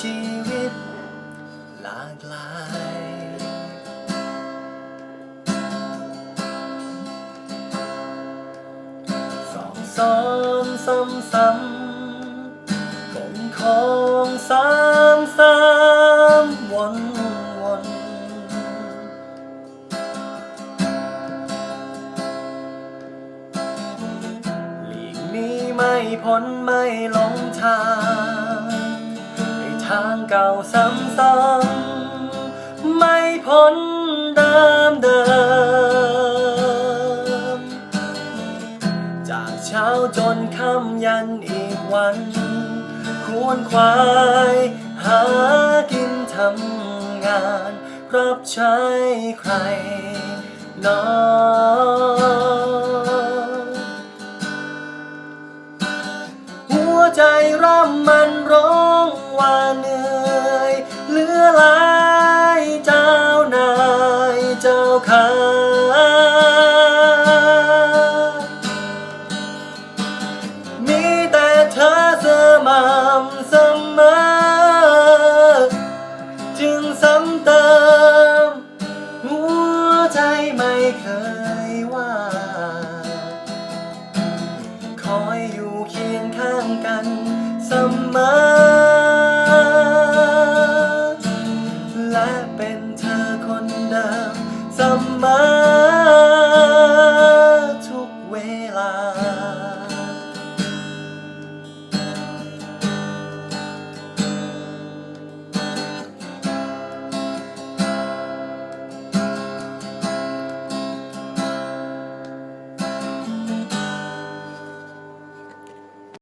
ชีวิตหลากหลาย สองซ้อนซ้ำซ้ำคงคงสามสามวันวันหลีกนี้ไม่พ้นไม่หลงทาง ทางเก่าซ้ำซ้ำไม่พ้นเดิมเดิม จากเช้าจนค่ำยันอีกวัน ควรควายหากินทำงาน รับใช้ใครนอนหัวใจร่ำมันร้องว่าาย เธอคนเดิมเสมอ